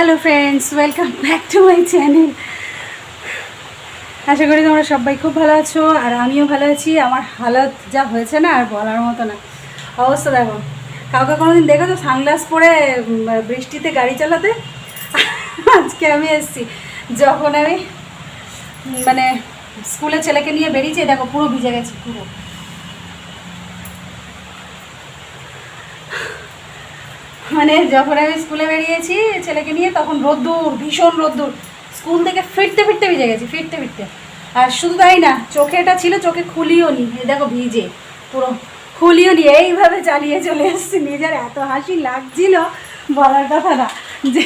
Hello friends welcome back to my channel আশা করি তোমরা সবাই খুব ভালো আছো, আর আমিও ভালো আছি। আমার হালত যা হয়েছে না, আর বলার মতো না। অবস্থা দেখো। কাউকে কোনোদিন দেখো তো সানগ্লাস পরে বৃষ্টিতে গাড়ি চালাতে? আজকে আমি এসেছি। যখন আমি মানে স্কুলে ছেলেকে নিয়ে বেরিয়েছি, দেখো পুরো ভিজে গেছি, পুরো। মানে যখন আমি স্কুলে বেরিয়েছি ছেলেকে নিয়ে, তখন রোদ্দুর, ভীষণ রোদ্দুর। স্কুল থেকে ফিরতে ফিরতে ভিজে গেছি, ফিরতে ফিরতে। আর শুধু তাই না, চোখে এটা ছিল, চোখে খুলিও নি। দেখো ভিজে, পুরো খুলিও নি। এইভাবে চালিয়ে চলে এসেছি। নিজের এত হাসি লাগছিল, বলার কথা না। যে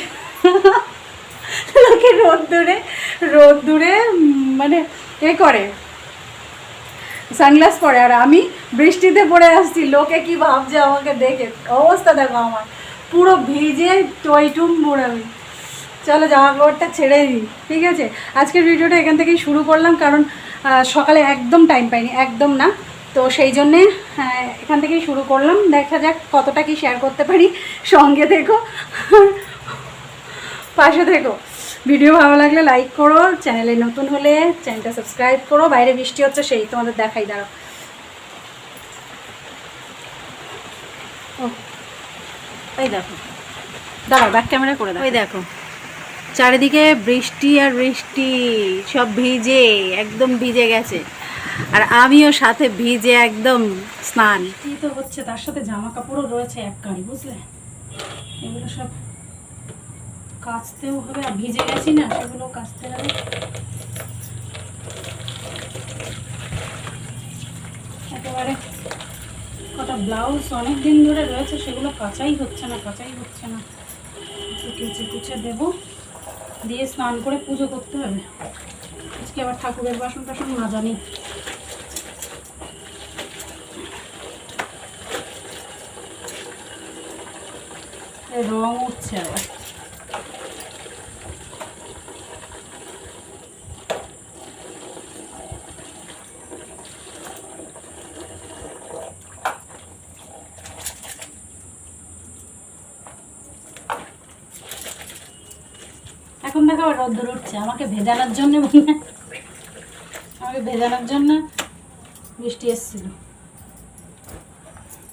লোকে রোদ্দুরে রোদ্দুরে মানে এ করে সানগ্লাস পরে। আর আমি বৃষ্টিতে পড়ে আসছি, লোকে কি ভাবছে আমাকে দেখে? অবস্থা দেখো আমার। পুরো ভিজে টইটুম মোড়াবি চলো জামা কাপড়টা ছেড়ে দিই, ঠিক আছে? আজকের ভিডিওটা এখান থেকেই শুরু করলাম, কারণ সকালে একদম টাইম পাইনি, একদম না। তো সেই জন্যে এখান থেকেই শুরু করলাম। দেখা যাক কতটা কি শেয়ার করতে পারি। সঙ্গে থেকো, পাশে থেকো। ভিডিও ভালো লাগলে লাইক করো, চ্যানেলে নতুন হলে চ্যানেলটা সাবস্ক্রাইব করো। বাইরে বৃষ্টি হচ্ছে, সেই তোমাদের দেখাই, দাঁড়াও। ও এই দেখো। দাঁড়াও ব্যাক ক্যামেরা করে দাও ওই দেখো। চারিদিকে বৃষ্টি আর বৃষ্টি সব ভিজে একদম ভিজে গেছে। আর আমিও সাথে ভিজে একদম স্নান। তো হচ্ছে তার সাথে জামা কাপড়ও রয়েছে এক গাড়ি বুঝলে? এগুলো সব কাচতেও হবে আর ভিজে গেছি না সেগুলো কাচতে হবে। একেবারে কটা ব্লাউজ অনেক দিন ধরে রয়েছে, সেগুলো কাঁচাই হচ্ছে না, কাঁচাই হচ্ছে না। কুচে কেচে দেবো। দিয়ে স্নান করে পুজো করতে হবে। আজকে আবার ঠাকুরের বাসন টাসন না জানি রং উঠছে আবার। আবার রোদ্দুর উঠছে। আমাকে ভেজানোর জন্য আমাকে ভেজানোর জন্য বৃষ্টি এসেছিল।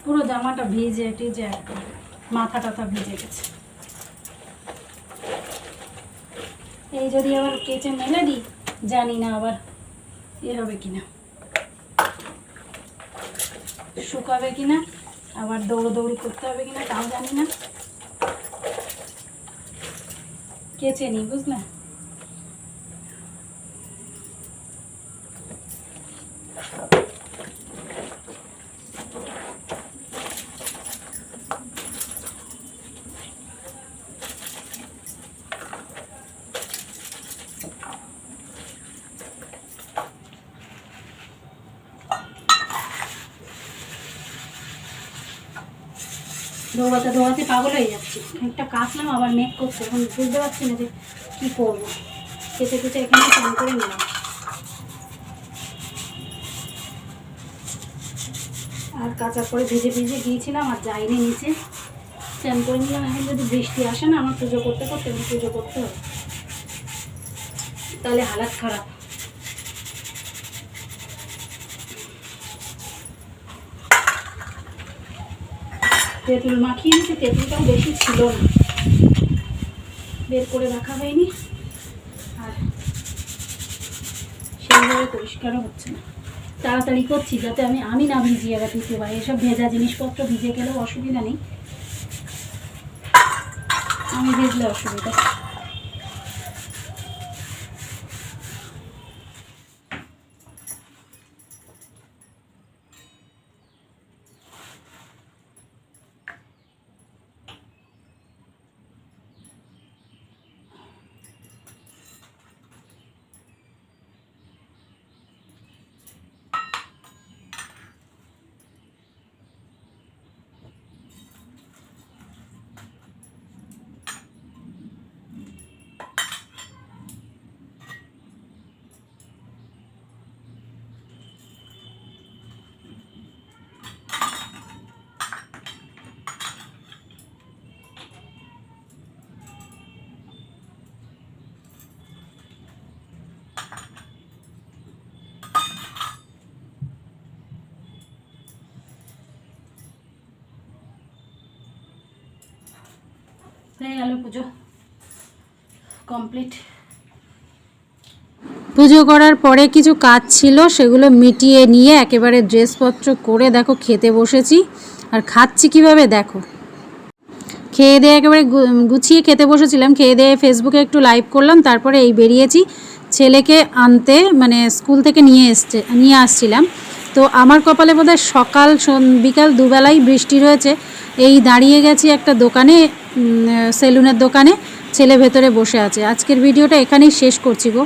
পুরো জামাটা ভিজে টিজে মাথা টাথা ভিজে গেছে। এই যদি আবার কেচে মেলে দিই, জানি না আবার এ হবে কিনা। শুকাবে কিনা, আবার দৌড়োদৌড়ি করতে হবে কিনা, তাও জানি না। কেচে নি বুঝলে? দৌড়াতে দৌড়াতে পাগল হয়ে যাচ্ছি। একটা কাচলাম আবার মেক করছে। এখন বুঝতে পারছি না যে কী করব। কেটে কেটে এখানে চান করে নিলাম। আর কাঁচা করে ভিজে ভিজে গিয়েছিলাম আর যাইনি নিচে। চান করে নিলাম। এখন যদি বৃষ্টি আসে না, আমার পুজো করতে করতে পুজো করতে হবে। তাহলে হালাত খারাপ। তেঁতুল মাখিয়ে নিতে তেঁতুলটাও বেশি ছিল না। বের করে রাখা হয়নি। আর সেইভাবে পরিষ্কারও হচ্ছে না। তাড়াতাড়ি করছি যাতে আমি আমি না ভিজিয়ে দিতে পারি এসব ভেজা জিনিসপত্র ভিজে গেলেও অসুবিধা নেই। আমি ভেজলে অসুবিধা। পুজো পুজো করার পরে কিছু কাজ ছিল, সেগুলো মিটিয়ে নিয়ে একেবারে ড্রেসপত্র করে দেখো খেতে বসেছি। আর খাচ্ছি কীভাবে দেখো? খেয়ে দিয়ে একেবারে গুছিয়ে খেতে বসেছিলাম, খেয়ে দিয়ে ফেসবুকে একটু লাইভ করলাম, তারপরে এই বেরিয়েছি। ছেলেকে আনতে মানে স্কুল থেকে নিয়ে এসছে, নিয়ে আসছিলাম। তো আমার কপালে বোধ সকাল বিকাল দুবেলাই বৃষ্টি রয়েছে। এই দাঁড়িয়ে গেছি একটা দোকানে সেলুনের দোকানে। ছেলে ভেতরে বসে আছে। আজকের ভিডিওটা এখানেই শেষ করছি গো।